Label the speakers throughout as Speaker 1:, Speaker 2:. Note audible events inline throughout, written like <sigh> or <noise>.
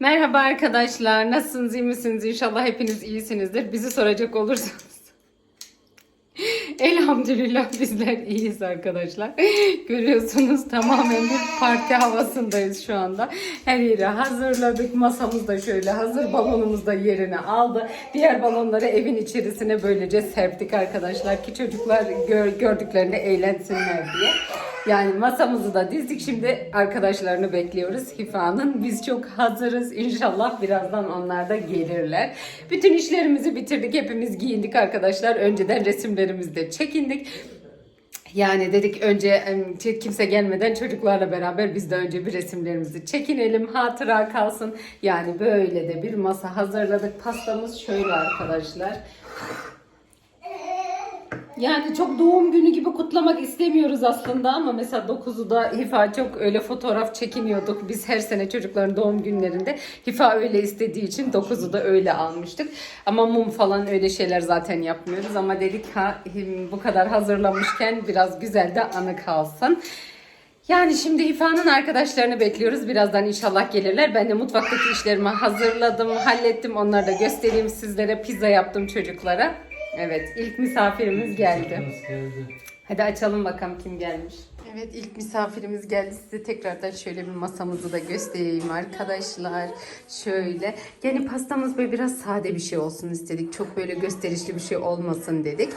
Speaker 1: Merhaba arkadaşlar. Nasılsınız? iyi misiniz? İnşallah hepiniz iyisinizdir. Bizi soracak olursanız. <laughs> Elhamdülillah bizler iyiyiz arkadaşlar. Görüyorsunuz tamamen bir parti havasındayız şu anda. Her yeri hazırladık. Masamız da şöyle hazır. Balonumuz da yerini aldı. Diğer balonları evin içerisine böylece serptik arkadaşlar ki çocuklar gör- gördüklerinde eğlensinler diye. Yani masamızı da dizdik. Şimdi arkadaşlarını bekliyoruz Hifa'nın. Biz çok hazırız. İnşallah birazdan onlar da gelirler. Bütün işlerimizi bitirdik. Hepimiz giyindik arkadaşlar. Önceden resimlerimizi de çekindik. Yani dedik önce kimse gelmeden çocuklarla beraber biz de önce bir resimlerimizi çekinelim. Hatıra kalsın. Yani böyle de bir masa hazırladık. Pastamız şöyle arkadaşlar. Yani çok doğum günü gibi kutlamak istemiyoruz aslında ama mesela 9'u da Hifa çok öyle fotoğraf çekiniyorduk. Biz her sene çocukların doğum günlerinde Hifa öyle istediği için 9'u da öyle almıştık. Ama mum falan öyle şeyler zaten yapmıyoruz ama dedik ha bu kadar hazırlamışken biraz güzel de anı kalsın. Yani şimdi Hifa'nın arkadaşlarını bekliyoruz. Birazdan inşallah gelirler. Ben de mutfaktaki işlerimi hazırladım, hallettim. Onları da göstereyim sizlere. Pizza yaptım çocuklara. Evet, ilk misafirimiz geldi. Hadi açalım bakalım kim gelmiş. Evet ilk misafirimiz geldi. Size tekrardan şöyle bir masamızı da göstereyim arkadaşlar. Şöyle. Yani pastamız böyle biraz sade bir şey olsun istedik. Çok böyle gösterişli bir şey olmasın dedik.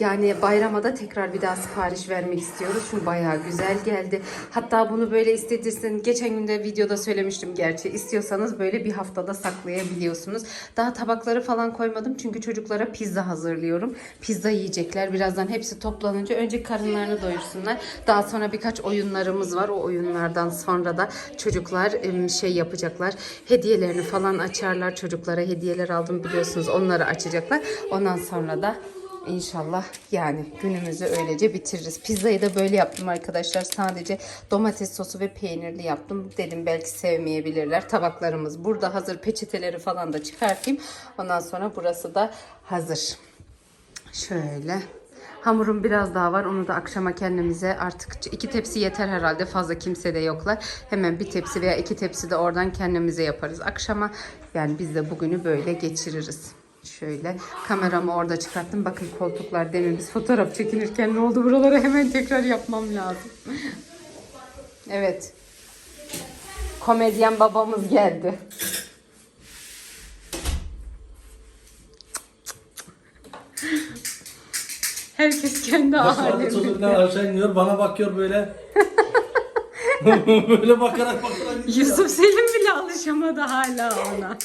Speaker 1: Yani bayrama da tekrar bir daha sipariş vermek istiyoruz. Çünkü bayağı güzel geldi. Hatta bunu böyle istedirsin. Geçen günde videoda söylemiştim gerçi. İstiyorsanız böyle bir haftada saklayabiliyorsunuz. Daha tabakları falan koymadım. Çünkü çocuklara pizza hazırlıyorum. Pizza yiyecekler. Birazdan hepsi toplanınca önce karınlarını doyursunlar. Daha sonra birkaç oyunlarımız var. O oyunlardan sonra da çocuklar şey yapacaklar. Hediyelerini falan açarlar. Çocuklara hediyeler aldım biliyorsunuz. Onları açacaklar. Ondan sonra da İnşallah yani günümüzü öylece bitiririz. Pizzayı da böyle yaptım arkadaşlar. Sadece domates sosu ve peynirli yaptım. Dedim belki sevmeyebilirler. Tabaklarımız burada hazır. Peçeteleri falan da çıkartayım. Ondan sonra burası da hazır. Şöyle. Hamurum biraz daha var. Onu da akşama kendimize artık iki tepsi yeter herhalde. Fazla kimse de yoklar. Hemen bir tepsi veya iki tepsi de oradan kendimize yaparız. Akşama yani biz de bugünü böyle geçiririz. Şöyle kameramı orada çıkarttım. Bakın koltuklar demin biz fotoğraf çekinirken ne oldu buralara hemen tekrar yapmam lazım. Evet. Komedyen babamız geldi. Herkes kendi
Speaker 2: Başlarda
Speaker 1: aleminde.
Speaker 2: çocuklar aşağı iniyor bana bakıyor böyle. <laughs> böyle bakarak bakarak gidiyor.
Speaker 1: Yusuf Selim bile alışamadı hala ona.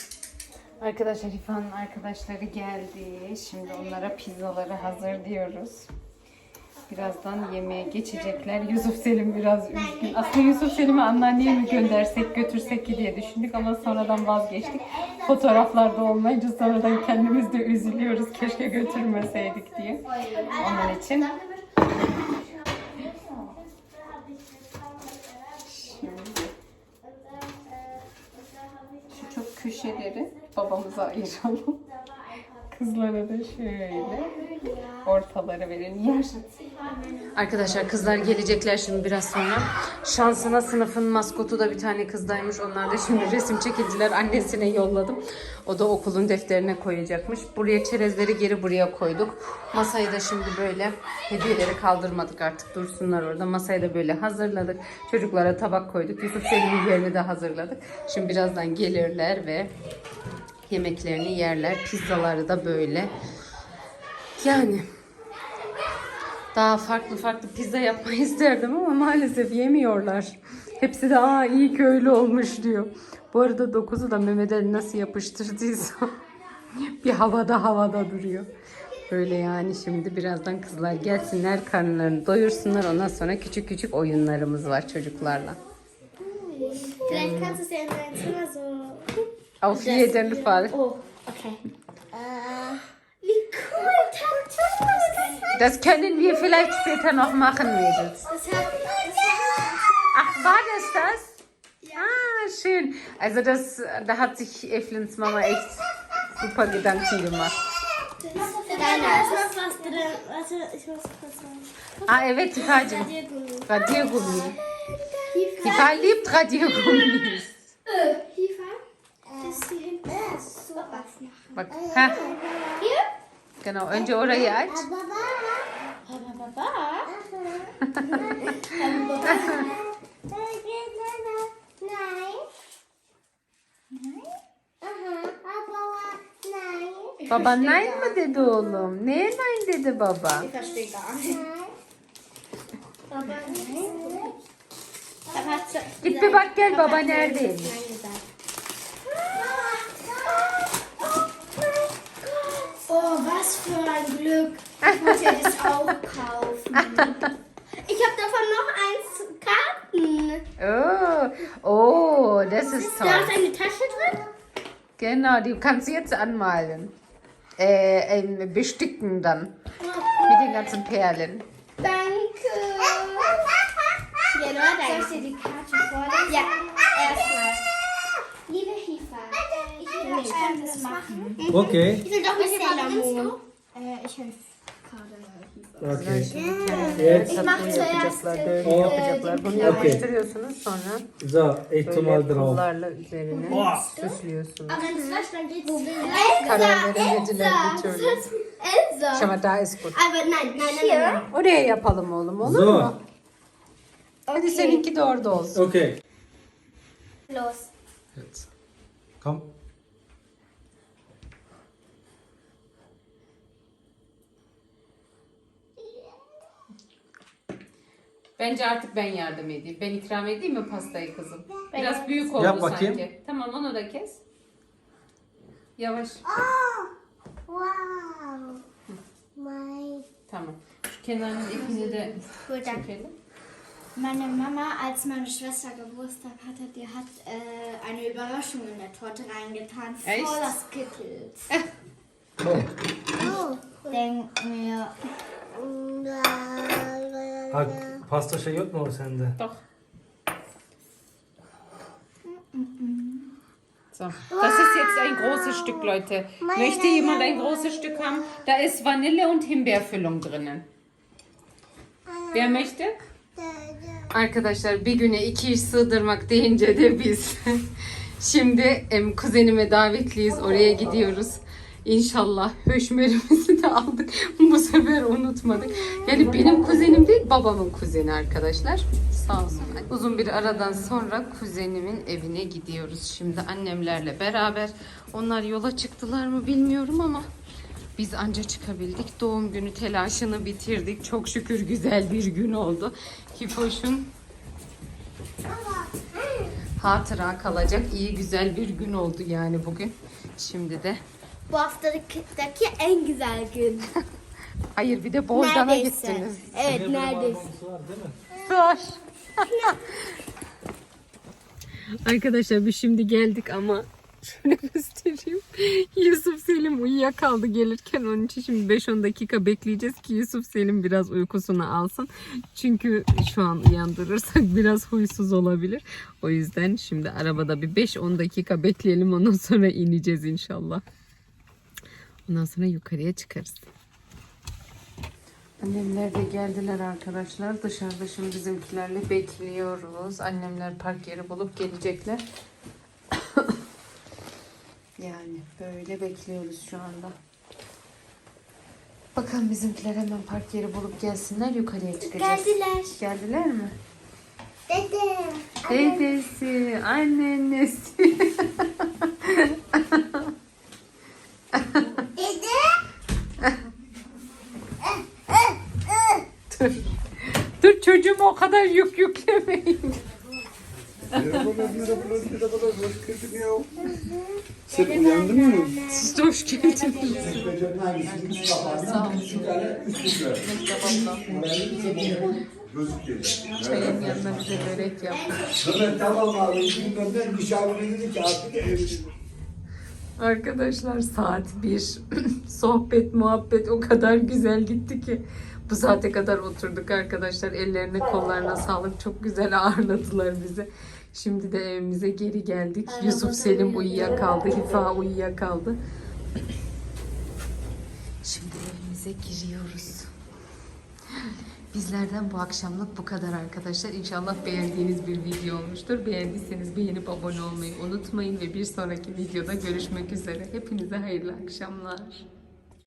Speaker 1: Arkadaşlar İfa'nın arkadaşları geldi. Şimdi onlara pizzaları hazır diyoruz. Birazdan yemeğe geçecekler. Yusuf Selim biraz üzgün. Aslında Yusuf Selim'i anneanneye mi göndersek götürsek ki diye düşündük ama sonradan vazgeçtik. Fotoğraflarda olmayınca sonradan kendimiz de üzülüyoruz. Keşke götürmeseydik diye. Onun için Şu çok köşeleri babamıza ayıralım. Kızlara da şöyle ortaları verelim. Yer. Arkadaşlar kızlar gelecekler şimdi biraz sonra. Şansına sınıfın maskotu da bir tane kızdaymış. Onlar da şimdi resim çekildiler. Annesine yolladım. O da okulun defterine koyacakmış. Buraya çerezleri geri buraya koyduk. Masayı da şimdi böyle hediyeleri kaldırmadık artık dursunlar orada. Masayı da böyle hazırladık. Çocuklara tabak koyduk. Yusuf Selim'in yerini de hazırladık. Şimdi birazdan gelirler ve yemeklerini yerler. Pizzaları da böyle. Yani daha farklı farklı pizza yapmayı <laughs> isterdim ama maalesef yemiyorlar. Hepsi de aa iyi ki öyle olmuş diyor. Bu arada 9'u da Mehmet Ali nasıl yapıştırdıysa <laughs> bir havada havada duruyor. Böyle yani şimdi birazdan kızlar gelsinler karnlarını doyursunlar. Ondan sonra küçük küçük oyunlarımız var çocuklarla.
Speaker 3: Vielleicht kannst du es ja.
Speaker 1: Auf jeden Fall.
Speaker 3: Oh, okay. Äh, wie cool, Tante.
Speaker 1: Das können wir vielleicht später noch machen, Mädels.
Speaker 3: Das. Das
Speaker 1: Ach, war das das? Ah, schön. Also das, da hat sich Evelins Mama echt super Gedanken gemacht.
Speaker 3: da ist noch was drin. Warte, ich
Speaker 1: Bak.
Speaker 3: Hier?
Speaker 1: Genau. Önce orayı aç.
Speaker 3: Baba. Baba, Baba. Nein.
Speaker 1: Mi dedi oğlum? Neye nein dedi baba? Git bir bak gel baba neredeymiş.
Speaker 3: Oh, was für ein Glück. Ich muss ja das auch kaufen. Ich habe davon noch eins Karten.
Speaker 1: Oh, oh, das ist
Speaker 3: Da ist
Speaker 1: toll.
Speaker 3: eine Tasche drin.
Speaker 1: Genau, die kannst du jetzt anmalen. Äh, ähm, bestücken dann. Mit den ganzen Perlen.
Speaker 3: Danke. <laughs> Ja, nur Soll ich dir die Karte vorlesen? Ja, nicht das machen.
Speaker 2: Okay.
Speaker 3: Ich will doch mit Sailor Moon. Äh, ich helfe gerade.
Speaker 2: Okay. Jetzt.
Speaker 3: Ich mache zuerst äh,
Speaker 1: Bunu
Speaker 3: die
Speaker 1: yapıştırıyorsunuz sonra
Speaker 2: So, ich tu mal
Speaker 1: böyle
Speaker 2: drauf.
Speaker 1: pullarla üzerine
Speaker 2: Boah.
Speaker 1: süslüyorsunuz.
Speaker 3: Aber wenn es löscht, dann geht's.
Speaker 1: Karar veremediler bir türlü.
Speaker 3: Elsa.
Speaker 1: Schau mal, da ist gut.
Speaker 3: Aber nein, nein, nein, nein. nein.
Speaker 1: Oraya yapalım oğlum olur
Speaker 2: So.
Speaker 1: mu? Hadi seninki de orada olsun.
Speaker 2: Okay.
Speaker 3: Los.
Speaker 2: Jetzt. Komm.
Speaker 1: Bence artık ben yardım edeyim. Ben ikram edeyim mi pastayı kızım? Biraz büyük oldu
Speaker 2: Yap bakayım.
Speaker 1: sanki. Tamam onu da kes. Yavaş.
Speaker 3: Wow. Mein.
Speaker 1: Tamam. Şu kenarın ipini de çekelim.
Speaker 4: Meine Mama, als meine Schwester Geburtstag hatte, die hat äh, eine Überraschung in der Torte reingetan.
Speaker 1: Echt?
Speaker 4: Voller Skittles.
Speaker 3: Oh.
Speaker 4: Denk mir,
Speaker 2: pasta şey yok mu sende?
Speaker 1: Doch. So, das ist jetzt ein großes Stück, Leute. Möchte jemand ein großes Stück haben? Da ist Vanille und Himbeerfüllung drinnen. Wer möchte? Arkadaşlar bir güne iki iş sığdırmak deyince de biz <laughs> şimdi em, kuzenime davetliyiz oraya gidiyoruz. İnşallah höşmerimizi de aldık. <laughs> Bu sefer unutmadık. Yani benim kuzenim değil babamın kuzeni arkadaşlar. Sağ olsun. Uzun bir aradan sonra kuzenimin evine gidiyoruz. Şimdi annemlerle beraber. Onlar yola çıktılar mı bilmiyorum ama biz anca çıkabildik. Doğum günü telaşını bitirdik. Çok şükür güzel bir gün oldu. Hifoş'un hatıra kalacak iyi güzel bir gün oldu yani bugün. Şimdi de
Speaker 3: Bu haftadaki en güzel gün. <laughs>
Speaker 1: hayır bir de
Speaker 3: Neredeyse.
Speaker 1: gittiniz.
Speaker 3: Evet neredeyse.
Speaker 2: Var değil mi?
Speaker 1: Var. <laughs> Arkadaşlar biz şimdi geldik ama şöyle göstereyim. <laughs> Yusuf Selim uyuyakaldı gelirken onun için şimdi 5-10 dakika bekleyeceğiz ki Yusuf Selim biraz uykusunu alsın. Çünkü şu an uyandırırsak biraz huysuz olabilir. O yüzden şimdi arabada bir 5-10 dakika bekleyelim ondan sonra ineceğiz inşallah. Ondan sonra yukarıya çıkarız. Annemler de geldiler arkadaşlar. Dışarıda şimdi bizimkilerle bekliyoruz. Annemler park yeri bulup gelecekler. <coughs> yani böyle bekliyoruz şu anda. Bakalım bizimkiler hemen park yeri bulup gelsinler yukarıya çıkacağız.
Speaker 3: Geldiler.
Speaker 1: Geldiler mi?
Speaker 3: Dede.
Speaker 1: Dedesi, annesi. <laughs> Dur. Dur çocuğuma o kadar yük yüklemeyin.
Speaker 5: Sen uyandın mı?
Speaker 1: Siz de hoş geldiniz. Sağ olun. Çayın yanına bize börek.
Speaker 5: Hemen tamam abi. Bilmem ne misafir dedi ki artık evde.
Speaker 1: Arkadaşlar saat 1. <laughs> Sohbet, muhabbet o kadar güzel gitti ki. <laughs> Bu saate kadar oturduk arkadaşlar. Ellerine kollarına sağlık. Çok güzel ağırladılar bizi. Şimdi de evimize geri geldik. Yusuf Selim uyuyakaldı. Hifa uyuyakaldı. Şimdi evimize giriyoruz. Bizlerden bu akşamlık bu kadar arkadaşlar. İnşallah beğendiğiniz bir video olmuştur. Beğendiyseniz beğenip abone olmayı unutmayın ve bir sonraki videoda görüşmek üzere. Hepinize hayırlı akşamlar.